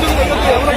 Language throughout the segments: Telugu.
tudo bem, eu te amo.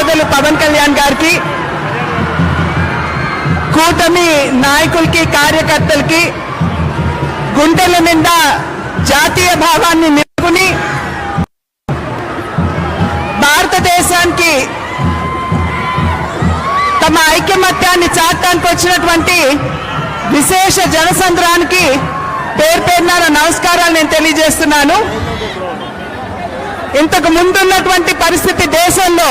సోదరులు పవన్ కళ్యాణ్ గారికి కూటమి నాయకులకి కార్యకర్తలకి గుండెల నిండా జాతీయ భావాన్ని నిలుపుకుని భారతదేశానికి తమ ఐక్యమత్యాన్ని చాటానికి వచ్చినటువంటి విశేష జనసంద్రానికి పేరు పేరున నమస్కారాలు నేను తెలియజేస్తున్నాను. ఇంతకు ముందున్నటువంటి పరిస్థితి దేశంలో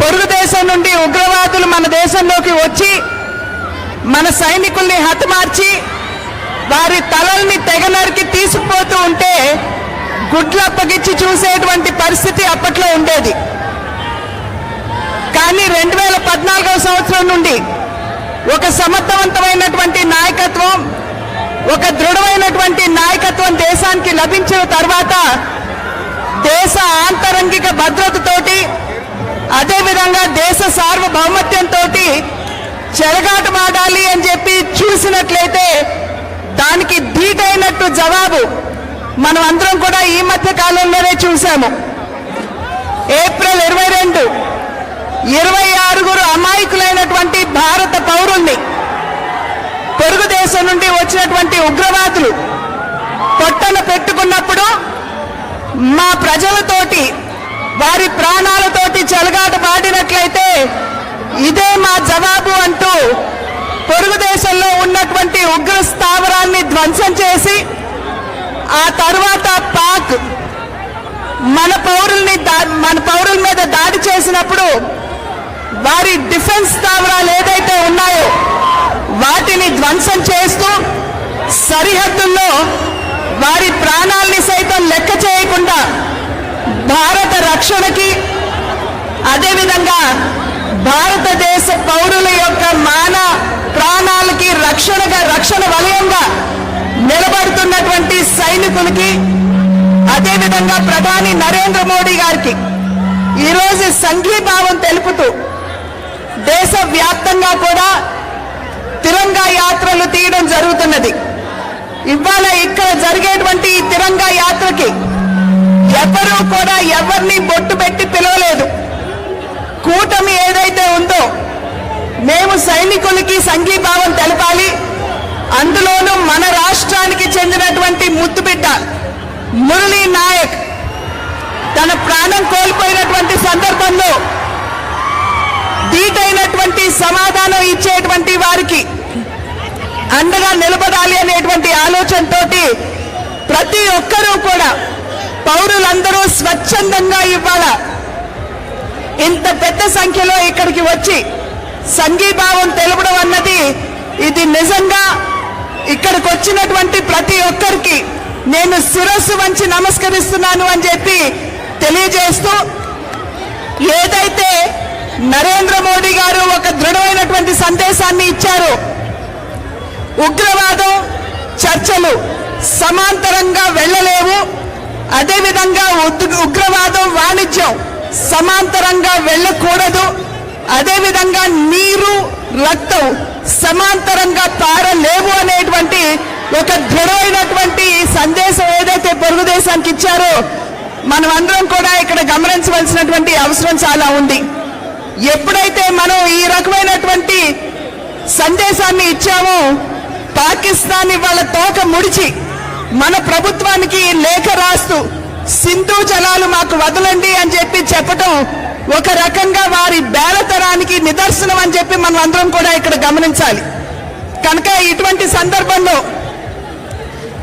పొరుగు దేశం నుండి ఉగ్రవాదులు మన దేశంలోకి వచ్చి మన సైనికుల్ని హతమార్చి వారి తలల్ని తెగనరికి తీసుకుపోతూ ఉంటే గుడ్లు అప్పగించి చూసేటువంటి పరిస్థితి అప్పట్లో ఉండేది. కానీ రెండు వేల పద్నాలుగవ సంవత్సరం నుండి ఒక సమర్థవంతమైనటువంటి నాయకత్వం ఒక దృఢమైనటువంటి నాయకత్వం దేశానికి లభించిన తర్వాత దేశ ఆంతరంగిక భద్రతతోటి అదేవిధంగా దేశ సార్వభౌమత్యంతో చెలగాటమాడాలి అని చెప్పి చూసినట్లయితే దానికి ధీటైనట్టు జవాబు మనం అందరం కూడా ఈ మధ్య కాలంలోనే చూసాము ఏప్రిల్ ఇరవై రెండు ఇరవై ఆరుగురు అమాయకులైనటువంటి భారత పౌరుల్ని పొరుగు దేశం నుండి వచ్చినటువంటి ఉగ్రవాదులు పొట్టన పెట్టుకున్నప్పుడు మా ప్రజలతోటి వారి ప్రాణాలతోటి చెలగాట పాడినట్లయితే ఇదే మా జవాబు అంటూ పొరుగు దేశంలో ఉన్నటువంటి ఉగ్ర స్థావరాన్ని ధ్వంసం చేసి ఆ తర్వాత పాక్ మన పౌరుల్ని దా- మన పౌరుల మీద దాడి చేసినప్పుడు వారి డిఫెన్స్ స్థావరాలు ఏదైతే ఉన్నాయో వాటిని ధ్వంసం చేస్తూ సరిహద్దుల్లో వారి ప్రాణాల్ని సైతం లెక్క చేయకుండా భారత రక్షణకి అదేవిధంగా భారతదేశ పౌరుల యొక్క మాన ప్రాణాలకి రక్షణగా రక్షణ వలయంగా నిలబడుతున్నటువంటి సైనికులకి అదేవిధంగా ప్రధాని నరేంద్ర మోడీ గారికి ఈరోజు సంఘీభావం తెలుపుతూ దేశ వ్యాప్తంగా కూడా తిరంగా యాత్రలు తీయడం జరుగుతున్నది. ఇవాళ ఇక్కడ జరిగేటువంటి ఈ తిరంగా ఎవరిని బొట్టు పెట్టి పిలవలేదు. కూటమి ఏదైతే ఉందో మేము సైనికులకి సంఘీభావం తెలపాలి. అందులోనూ మన రాష్ట్రానికి చెందినటువంటి ముద్దుబిడ్డ మురళీ నాయక్ తన ప్రాణం కోల్పోయినటువంటి సందర్భంలో ధీటైనటువంటి సమాధానం ఇచ్చేటువంటి వారికి అండగా నిలబడాలి అనేటువంటి ఆలోచనతోటి ప్రతి ఒక్కరూ కూడా పౌరులందరూ స్వచ్ఛందంగా ఇవ్వాల. ఇంత పెద్ద సంఖ్యలో ఇక్కడికి వచ్చి సంఘీభావం తెలపడం అన్నది ఇది నిజంగా ఇక్కడికి వచ్చినటువంటి ప్రతి ఒక్కరికి నేను శిరస్సు వంచి నమస్కరిస్తున్నాను అని చెప్పి తెలియజేస్తూ ఏదైతే నరేంద్ర మోడీ గారు ఒక దృఢమైనటువంటి సందేశాన్ని ఇచ్చారు ఉగ్రవాదం చర్చలు సమాంతరంగా వెళ్ళలేవు. అదేవిధంగా ఉద్- ఉగ్రవాదం వాణిజ్యం సమాంతరంగా వెళ్ళకూడదు. అదేవిధంగా నీరు రక్తం సమాంతరంగా పారలేవు అనేటువంటి ఒక దృఢమైనటువంటి సందేశం ఏదైతే పొరుగు దేశానికి ఇచ్చారో మనం అందరం కూడా ఇక్కడ గమనించవలసినటువంటి అవసరం చాలా ఉంది. ఎప్పుడైతే మనం ఈ రకమైనటువంటి సందేశాన్ని ఇచ్చామో పాకిస్తాన్ ఇవాళ తోక ముడిచి మన ప్రభుత్వానికి లేఖ రాస్తూ సింధు జలాలు మాకు వదలండి అని చెప్పి చెప్పటం ఒక రకంగా వారి బేలతరానికి నిదర్శనం అని చెప్పి మనం అందరం కూడా ఇక్కడ గమనించాలి. కనుక ఇటువంటి సందర్భంలో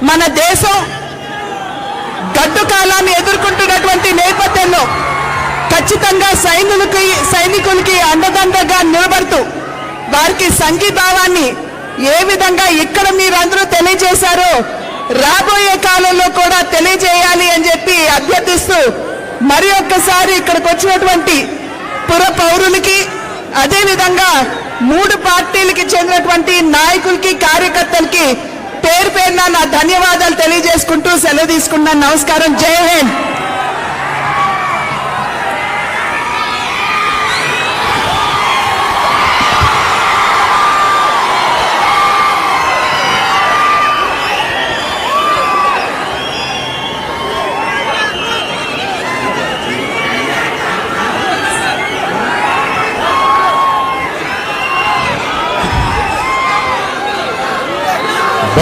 మన దేశం గడ్డు కాలాన్ని ఎదుర్కొంటున్నటువంటి నేపథ్యంలో ఖచ్చితంగా సైనికులకి సైనికులకి అండదండగా నిలబడుతూ వారికి సంఘీభావాన్ని ఏ విధంగా ఇక్కడ మీరందరూ తెలియజేశారో రాబోయే కాలంలో కూడా తెలియజేయాలి అని చెప్పి అభ్యర్థిస్తూ మరి ఒక్కసారి ఇక్కడికి వచ్చినటువంటి పుర పౌరులకి అదేవిధంగా మూడు పార్టీలకి చెందినటువంటి నాయకులకి కార్యకర్తలకి పేరు పేరున నా ధన్యవాదాలు తెలియజేసుకుంటూ సెలవు తీసుకున్నాను నమస్కారం. జై హింద్.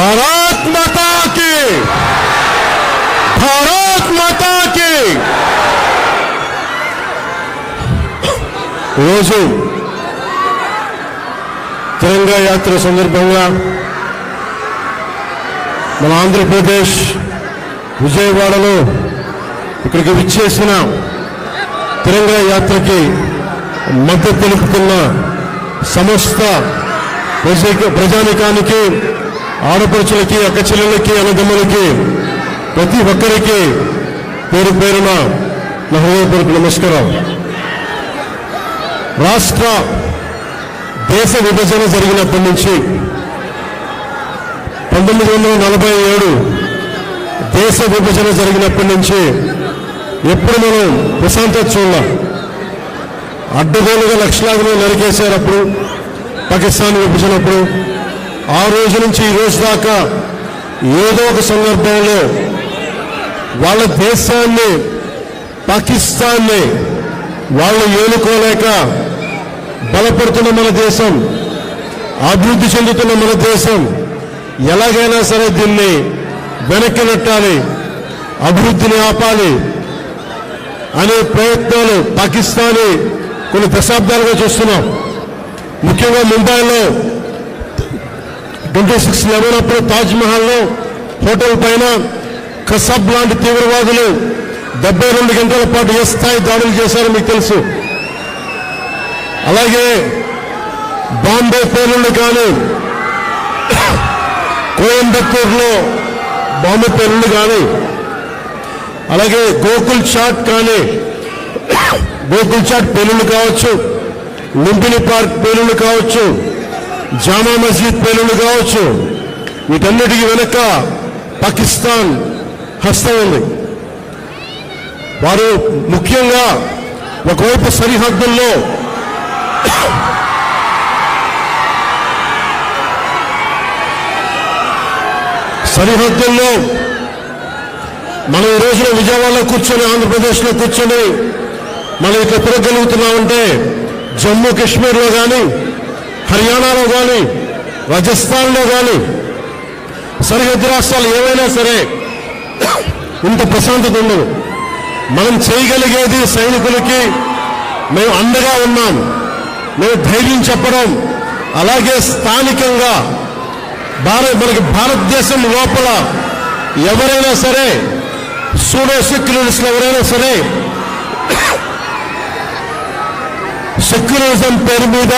భారత్ మాతాకి భారత్ మాతాకి రోజు తెలంగాణ యాత్ర సందర్భంగా మన ఆంధ్రప్రదేశ్ విజయవాడలో ఇక్కడికి విచ్చేసిన తెలంగాణ యాత్రకి మద్దతు తెలుపుతున్న సమస్త ప్రజానికానికి ఆడపడుచులకి అక్కచెల్లెలకి అన్నదమ్ములకి ప్రతి ఒక్కరికి పేరు పేరున నా హృదయపూర్వక నమస్కారం. రాష్ట్ర దేశ విభజన జరిగినప్పటి నుంచి పంతొమ్మిది వందల నలభై ఏడు దేశ విభజన జరిగినప్పటి నుంచి ఎప్పుడు మనం ప్రశాంతత చూడాల. అడ్డగోలుగా లక్షలాదిలో నరికేశారు అప్పుడు పాకిస్తాన్ విభజనప్పుడు ఆ రోజు నుంచి ఈ రోజు దాకా ఏదో ఒక సందర్భంలో వాళ్ళ దేశాన్ని పాకిస్తాన్ని వాళ్ళు ఏలుకోలేక బలపడుతున్న మన దేశం అభివృద్ధి చెందుతున్న మన దేశం ఎలాగైనా సరే దీన్ని వెనక్కి నెట్టాలి అభివృద్ధిని ఆపాలి అనే ప్రయత్నాలు పాకిస్తానీ కొన్ని దశాబ్దాలుగా చూస్తున్నాం. ముఖ్యంగా ముంబైలో ట్వంటీ సిక్స్ లెవెన్ అప్పుడు తాజ్ మహల్లో హోటల్ పైన కసబ్ లాంటి తీవ్రవాదులు డెబ్బై రెండు గంటల పాటు ఏ స్థాయి దాడులు చేశారో మీకు తెలుసు. అలాగే బాంబే పేలుళ్ళు కానీ కోయంబత్తూరులో బాంబే పేలుళ్ళు కానీ అలాగే గోకుల్ చాట్ కానీ గోకుల్ చాట్ పేలుళ్ళు కావచ్చు లుంబిని పార్క్ పేలుళ్ళు కావచ్చు జామా మస్జిద్ పేలుళ్ళు కావచ్చు. వీటన్నిటికీ వెనక పాకిస్తాన్ హస్తం ఉంది. వారు ముఖ్యంగా ఒకవైపు సరిహద్దుల్లో సరిహద్దుల్లో మనం ఈ రోజున విజయవాడలో కూర్చొని ఆంధ్రప్రదేశ్లో కూర్చొని మనం ఇట్లా తిరగలుగుతున్నామంటే జమ్మూ కాశ్మీర్లో కానీ హర్యానాలో కానీ రాజస్థాన్లో కానీ సరిహద్దు రాష్ట్రాలు ఏవైనా సరే ఇంత ప్రశాంతత ఉండదు. మనం చేయగలిగేది సైనికులకి మేము అండగా ఉన్నాం మేము ధైర్యం చెప్పడం అలాగే స్థానికంగా భారత్ మనకి భారతదేశం లోపల ఎవరైనా సరే సూడో సెక్యులరిస్టులు ఎవరైనా సరే సెక్యులరిజం పేరు మీద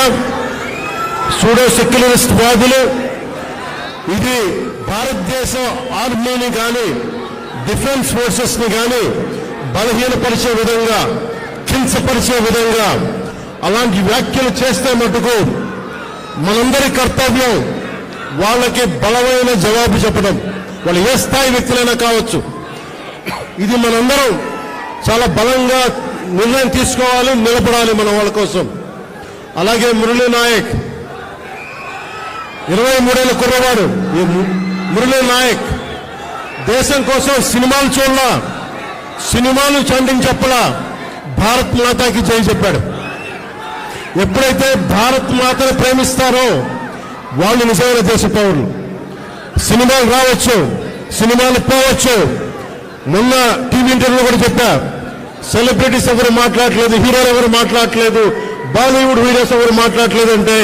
సూడో సెక్యులరిస్ట్ వాదులు. ఇది భారతదేశ ఆర్మీని కానీ డిఫెన్స్ ఫోర్సెస్ని కానీ బలహీనపరిచే విధంగా కించపరిచే విధంగా అలాంటి వ్యాఖ్యలు చేస్తే మటుకు మనందరి కర్తవ్యం వాళ్ళకి బలమైన జవాబు చెప్పడం. వాళ్ళు ఏ స్థాయి వ్యక్తులైనా కావచ్చు. ఇది మనందరం చాలా బలంగా నిర్ణయం తీసుకోవాలి నిలబడాలి మన వాళ్ళ కోసం. అలాగే మురళీ నాయక్ ఇరవై మూడేళ్ళ కుర్రవాడు ఈ మురళీ నాయక్. దేశం కోసం సినిమాలు చూడలా సినిమాలు చండిని చెప్పలా భారత్ మాతాకి జై చెప్పాడు. ఎప్పుడైతే భారత్ మాతను ప్రేమిస్తారో వాళ్ళు నిజమైన దేశ పౌరులు. సినిమాలు రావచ్చు సినిమాలు పోవచ్చు. మొన్న టీవీ ఇంటర్వ్యూ కూడా చెప్పా సెలబ్రిటీస్ ఎవరు మాట్లాడలేదు హీరోలు ఎవరు మాట్లాడలేదు బాలీవుడ్ హీరోస్ ఎవరు మాట్లాడలేదు అంటే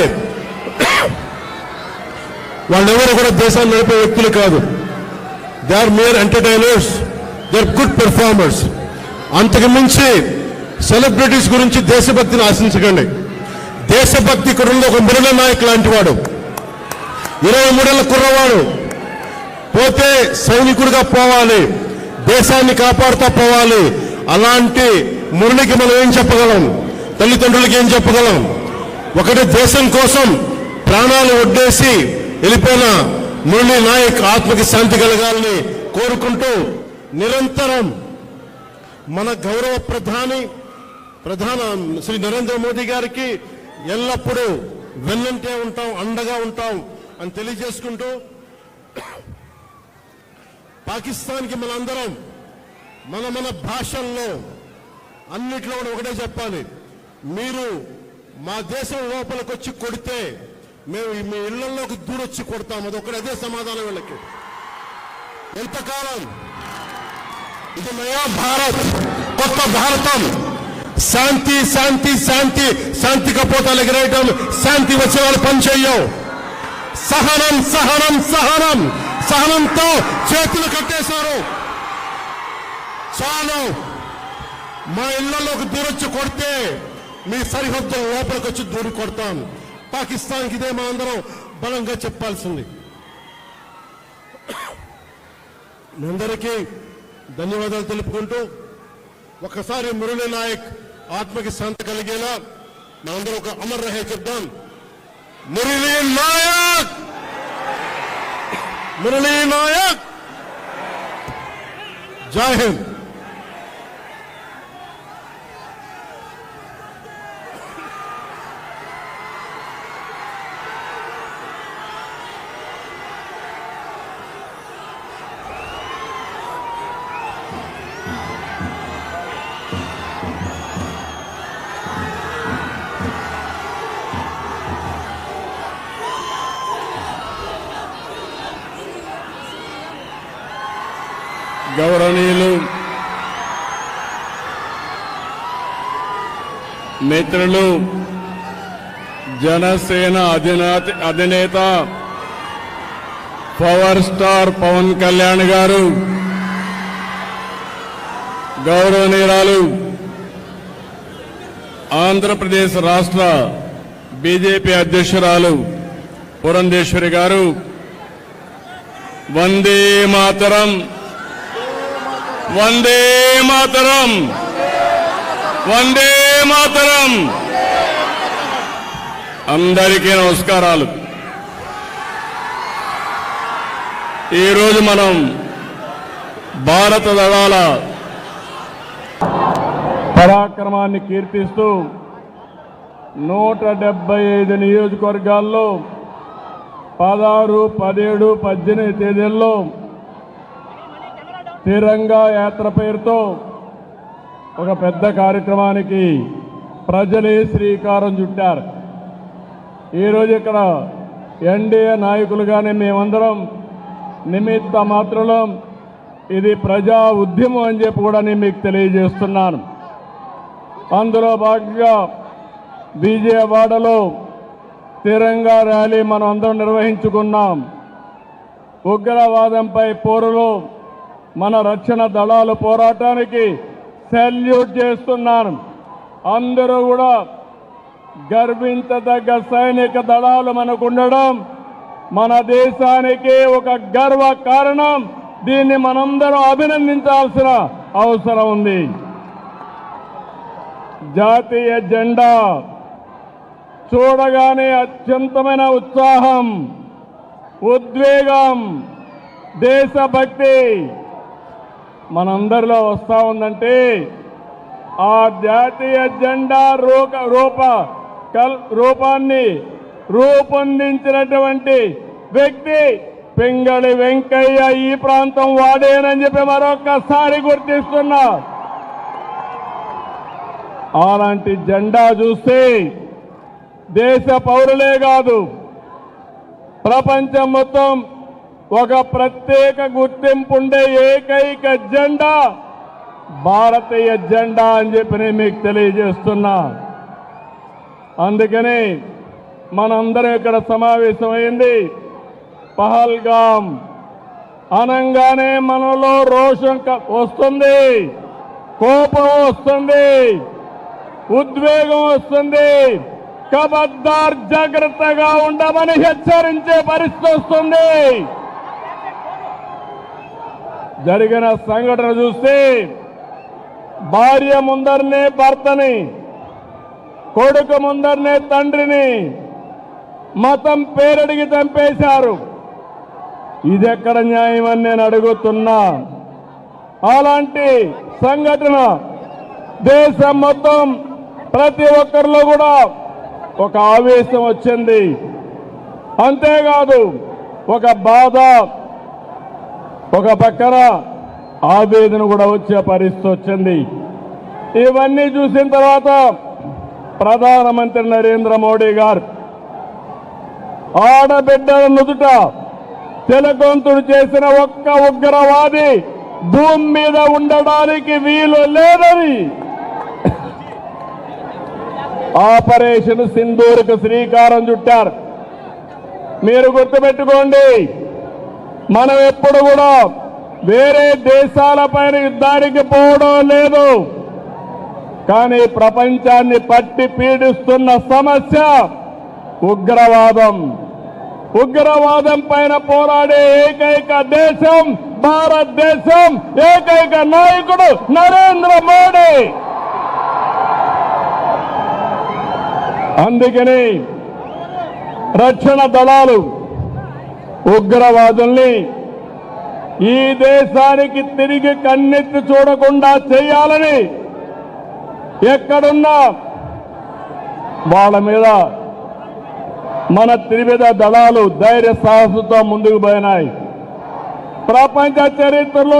వాళ్ళెవరు కూడా దేశాన్ని నడిపే వ్యక్తులు కాదు. They are mere entertainers they are good performers అంతకుమించి సెలబ్రిటీస్ గురించి దేశభక్తిని ఆశించకండి. దేశభక్తి ఇక్కడ ఒక మురళ నాయక్ లాంటి వాడు ఇరవై మూడేళ్ళ కుర్రవాడు. పోతే సైనికుడిగా పోవాలి. దేశాన్ని కాపాడుతూ పోవాలి. అలాంటి మురళికి మనం ఏం చెప్పగలం? తల్లిదండ్రులకి ఏం చెప్పగలం? ఒకటి దేశం కోసం ప్రాణాలు ఒడ్డేసి వెళ్ళిపోయిన మురళీ నాయక్ ఆత్మకి శాంతి కలగాలని కోరుకుంటూ నిరంతరం మన గౌరవ ప్రధాని ప్రధాన శ్రీ నరేంద్ర మోదీ గారికి ఎల్లప్పుడూ వెన్నంటే ఉంటాం అండగా ఉంటాం అని తెలియజేసుకుంటూ పాకిస్తాన్కి మనందరం మన మన భాషల్లో అన్నిట్లో కూడా ఒకటే చెప్పాలి. మీరు మా దేశం లోపలికి వచ్చి కొడితే మేము మీ ఇళ్ళలోకి దూరొచ్చి కొడతాం. అది ఒకటి అదే సమాధానం వీళ్ళకి. ఎంతకాలం? ఇది నయా భారత్. కొత్త భారతం. శాంతి శాంతి శాంతి. శాంతి కపోతాలు ఎగరేయటం. శాంతి వచ్చే వాళ్ళు పని సహనం సహనం సహనం. సహనంతో చేతులు కట్టేశారు. చాలు. మా ఇళ్ళలోకి దూరొచ్చి కొడితే మీ సరిహద్దుల లోపలికి వచ్చి దూరి కొడతాం పాకిస్తాన్కి ఇదే మా అందరం బలంగా చెప్పాల్సింది. మీ అందరికీ ధన్యవాదాలు తెలుపుకుంటూ ఒకసారి మురళీ నాయక్ ఆత్మకి శాంతి కలిగేలా మనందరం ఒక అమర్ రహే చెప్దాం. మురళీ నాయక్! మురళీ నాయక్! జై హింద్! మిత్రులు జనసేన అధినేత అధినేత పవర్ స్టార్ పవన్ కళ్యాణ్ గారు గౌరవనీయురాలు ఆంధ్రప్రదేశ్ రాష్ట్ర బీజేపీ అధ్యక్షురాలు పురంధేశ్వరి గారు వందే మాతరం వందే మాతరం వందే మాతరం. అందరికీ నమస్కారాలు. ఈరోజు మనం భారత దళాల పరాక్రమాన్ని కీర్తిస్తూ నూట డెబ్బై ఐదు నియోజకవర్గాల్లో పదహారు పదిహేడు పద్దెనిమిది తేదీల్లో తిరంగా యాత్ర పేరుతో ఒక పెద్ద కార్యక్రమానికి ప్రజలే శ్రీకారం చుట్టారు. ఈరోజు ఇక్కడ ఎన్డీఏ నాయకులుగానే మేమందరం నిమిత్త మాత్రలో ఇది ప్రజా ఉద్యమం అని చెప్పి కూడా నేను మీకు తెలియజేస్తున్నాను. అందులో భాగంగా విజయవాడలో తిరంగా ర్యాలీ మనం అందరం నిర్వహించుకున్నాం. ఉగ్రవాదంపై పోరులో మన రక్షణ దళాలు పోరాటానికి సెల్యూట్ చేస్తున్నాను. అందరూ కూడా గర్వించదగ్గ సైనిక దళాలు మనకు ఉండడం మన దేశానికి ఒక గర్వ కారణం. దీన్ని మనందరం అభినందించాల్సిన అవసరం ఉంది. జాతీయ జెండా చూడగానే అత్యంతమైన ఉత్సాహం ఉద్వేగం దేశభక్తి మనందరిలో వస్తా ఉందంటే ఆ జాతీయ జెండా రూప రూప కల్ రూపాన్ని రూపొందించినటువంటి వ్యక్తి పింగళి వెంకయ్య ఈ ప్రాంతం వాడేనని చెప్పి మరొక్కసారి గుర్తిస్తున్నా. అలాంటి జెండా చూస్తే దేశ పౌరులే కాదు ప్రపంచం మొత్తం ఒక ప్రత్యేక గుర్తింపు ఉండే ఏకైక జెండా. భారతీయ జెండా అని చెప్పి నేను మీకు తెలియజేస్తున్నా. అందుకని మనందరం ఇక్కడ సమావేశమైంది. పహల్గాం అనంగానే మనలో రోషం క- వస్తుంది. కోపం వస్తుంది. ఉద్వేగం వస్తుంది. కబద్దార్ జాగ్రత్తగా ఉండమని హెచ్చరించే పరిస్థితి వస్తుంది. జరిగిన సంఘటన చూస్తే భార్య ముందరనే భర్తని కొడుకు ముందరనే తండ్రిని మతం పేరడిగి చంపేశారు. ఇదెక్కడ న్యాయం అని నేను అడుగుతున్నా? అలాంటి సంఘటన దేశం మొత్తం ప్రతి ఒక్కరిలో కూడా ఒక ఆవేశం వచ్చింది. అంతేకాదు ఒక బాధ ఒక పక్కన ఆవేదన కూడా వచ్చే పరిస్థితి వచ్చింది. ఇవన్నీ చూసిన తర్వాత ప్రధానమంత్రి నరేంద్ర మోడీ గారు ఆడబిడ్డల నుదుట తెలకొంతుడు చేసిన ఒక్క ఉగ్రవాది భూమి మీద ఉండడానికి వీలు లేదని ఆపరేషన్ సింధూరుకు శ్రీకారం చుట్టారు. మీరు గుర్తుపెట్టుకోండి మనం ఎప్పుడు కూడా వేరే దేశాలపైన యుద్ధానికి పోవడం లేదు. కానీ ప్రపంచాన్ని పట్టి పీడిస్తున్న సమస్య ఉగ్రవాదం. ఉగ్రవాదం పైన పోరాడే ఏకైక దేశం భారతదేశం. ఏకైక నాయకుడు నరేంద్ర మోడీ. అందుకని రక్షణ దళాలు ఉగ్రవాదుల్ని ఈ దేశానికి తిరిగి కన్నెత్తి చూడకుండా చేయాలని ఎక్కడున్నా వాళ్ళ మీద మన త్రివిధ దళాలు ధైర్య సాహసంతో ముందుకు పోయినాయి. ప్రపంచ చరిత్రలో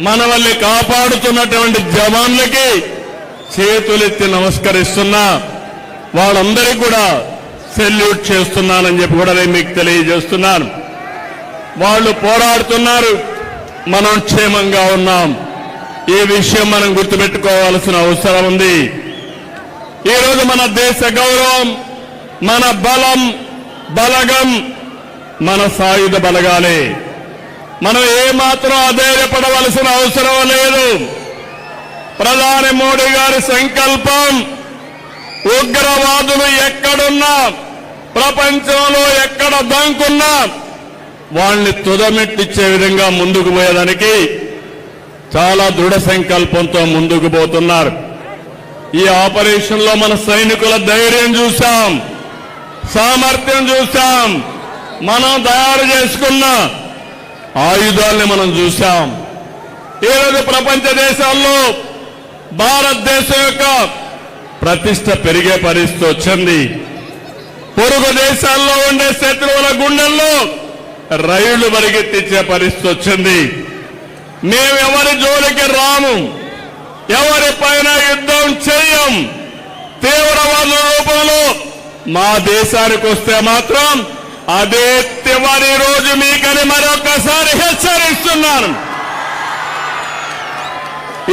మనవల్ని కాపాడుతున్నటువంటి జవాన్లకి చేతులెత్తి నమస్కరిస్తున్నా. వాళ్ళందరికీ కూడా సెల్యూట్ చేస్తున్నానని చెప్పి కూడా నేను మీకు తెలియజేస్తున్నాను. వాళ్ళు పోరాడుతున్నారు. మనం క్షేమంగా ఉన్నాం. ఈ విషయం మనం గుర్తుపెట్టుకోవాల్సిన అవసరం ఉంది. ఈరోజు మన దేశ గౌరవం మన బలం బలగం మన సాయుధ బలగాలే. మనం ఏమాత్రం అధైర్యపడవలసిన అవసరం లేదు. ప్రధాని మోడీ గారి సంకల్పం ఉగ్రవాదులు ఎక్కడున్నా ప్రపంచంలో ఎక్కడ దంకున్నా వాళ్ళని తుదమెట్టిచ్చే విధంగా ముందుకు పోయేదానికి చాలా దృఢ సంకల్పంతో ముందుకు పోతున్నారు. ఈ ఆపరేషన్లో మన సైనికుల ధైర్యం చూశాం సామర్థ్యం చూశాం మనం తయారు చేసుకున్న ఆయుధాల్ని మనం చూశాం. ఈరోజు ప్రపంచ దేశాల్లో భారతదేశం యొక్క ప్రతిష్ట పెరిగే పరిస్థితి వచ్చింది. పొరుగు దేశాల్లో ఉండే శత్రువుల గుండెల్లో రైళ్ళు పరిగెత్తించే పరిస్థితి వచ్చింది. మేము ఎవరి జోలికి రాము ఎవరి పైన యుద్ధం చేయం తీవ్రవాద రూపంలో మా దేశానికి వస్తే మాత్రం అదే చివరి రోజు మీకని మరొకసారి హెచ్చరిస్తున్నాను.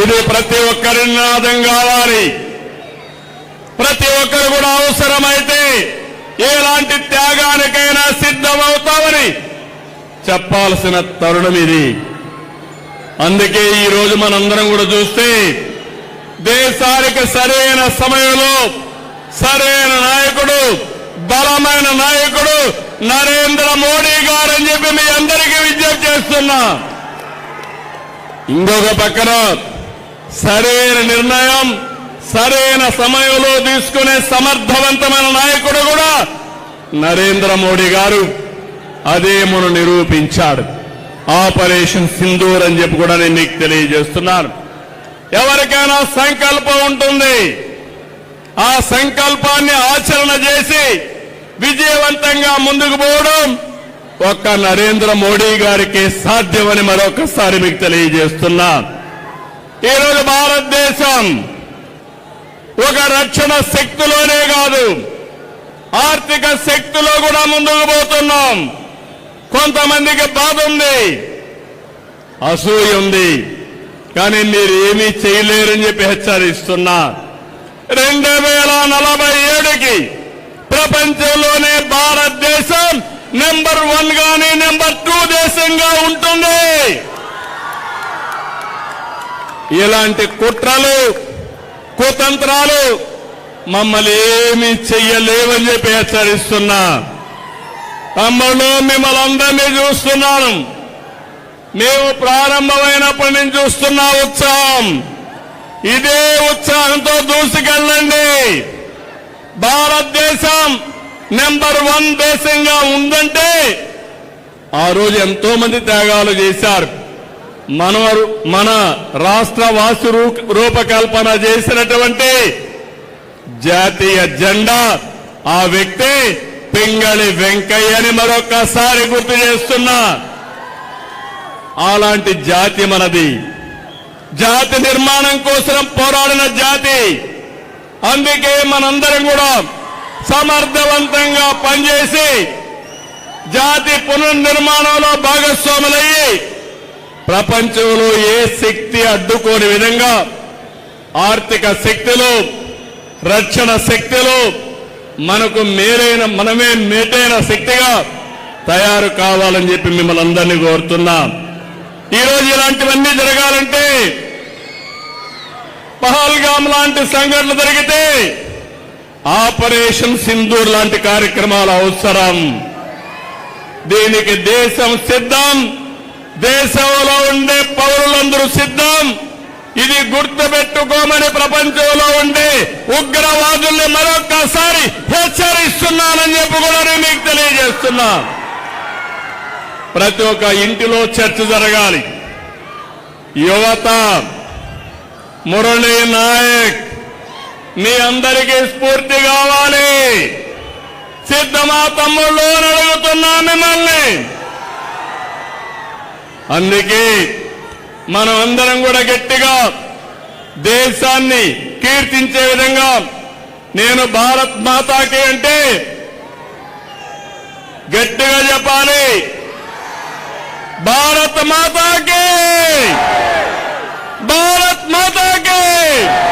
ఇది ప్రతి ఒక్కరి నినాదం కావాలి. ప్రతి ఒక్కరు కూడా అవసరమైతే ఎలాంటి త్యాగానికైనా సిద్ధమవుతామని చెప్పాల్సిన తరుణం ఇది. అందుకే ఈ రోజు మనందరం కూడా చూస్తే దేశానికి సరైన సమయంలో సరైన నాయకుడు బలమైన నాయకుడు నరేంద్ర మోడీ గారు అని చెప్పి మీ అందరికీ విజ్ఞప్తి చేస్తున్నా. ఇంకొక పక్కన సరైన నిర్ణయం సరైన సమయంలో తీసుకునే సమర్థవంతమైన నాయకుడు కూడా నరేంద్ర మోడీ గారు. అదే మనం నిరూపించాడు. ఆపరేషన్ సింధూర్ అని చెప్పి కూడా నేను మీకు తెలియజేస్తున్నాను. ఎవరికైనా సంకల్పం ఉంటుంది. ఆ సంకల్పాన్ని ఆచరణ చేసి విజయవంతంగా ముందుకు పోవడం ఒక్క నరేంద్ర మోడీ గారికి సాధ్యమని మరొకసారి మీకు తెలియజేస్తున్నా. ఈరోజు భారతదేశం ఒక రక్షణ శక్తిలోనే కాదు ఆర్థిక శక్తిలో కూడా ముందుకు పోతున్నాం. కొంతమందికి బాధ ఉంది అసూయ ఉంది కానీ మీరు ఏమీ చేయలేరని చెప్పి హెచ్చరిస్తున్నా. రెండు వేల నలభై ఏడుకి ప్రపంచంలోనే భారతదేశం నెంబర్ వన్ గాని నెంబర్ టూ దేశంగా ఉంటుంది. ఇలాంటి కుట్రలు కుతంత్రాలు మమ్మల్ని ఏమీ చెయ్యలేవని చెప్పి హెచ్చరిస్తున్నా. తమ్ముళ్ళు మిమ్మల్ని అందరినీ చూస్తున్నాను. మేము ప్రారంభమైనప్పటి నుంచి చూస్తున్నా ఉత్సాహం. ఇదే ఉత్సాహంతో దూసుకెళ్ళండి. భారతదేశం నెంబర్ వన్ దేశంగా ఉందంటే ఆ రోజు ఎంతో మంది త్యాగాలు చేశారు. మన మన రాష్ట్ర వాసు రూ- రూపకల్పన చేసినటువంటి జాతీయ జెండా ఆ వ్యక్తి పింగళి వెంకయ్యని మరొక్కసారి గుర్తు చేస్తున్నా. అలాంటి జాతి మనది. జాతి నిర్మాణం కోసం పోరాడిన జాతి. అందుకే మనందరం కూడా సమర్థవంతంగా పనిచేసి జాతి పునర్నిర్మాణంలో భాగస్వాములయ్యి ప్రపంచంలో ఏ శక్తి అడ్డుకోని విధంగా ఆర్థిక శక్తులు రక్షణ శక్తులు మనకు మేలైన మనమే మేటైన శక్తిగా తయారు కావాలని చెప్పి మిమ్మల్ని అందరినీ కోరుతున్నాం. ఈరోజు ఇలాంటివన్నీ జరగాలంటే పహల్గామ్ లాంటి సంఘటనలు జరిగితే ఆపరేషన్ సింధూర్ లాంటి కార్యక్రమాలు అవసరం. దీనికి దేశం సిద్ధం. దేశంలో ఉండే పౌరులందరూ సిద్ధం. ఇది గుర్తుపెట్టుకోమని ప్రపంచంలో ఉండే ఉగ్రవాదుల్ని మరొక్కసారి హెచ్చరిస్తున్నానని చెప్పి కూడా నేను మీకు తెలియజేస్తున్నా. ప్రతి ఒక్క ఇంటిలో చర్చ జరగాలి. యువత మురళీ నాయక్ మీ అందరికీ స్ఫూర్తి కావాలి. సిద్ధమా తమ్ముళ్ళు అని అడుగుతున్నా మిమ్మల్ని. అందుకే మనం అందరం కూడా గట్టిగా దేశాన్ని కీర్తించే విధంగా నేను భారత్ మాతాకి అంటే గట్టిగా చెప్పాలి. భారత్ మాతాకి! భారత్ మాతాకి భారత్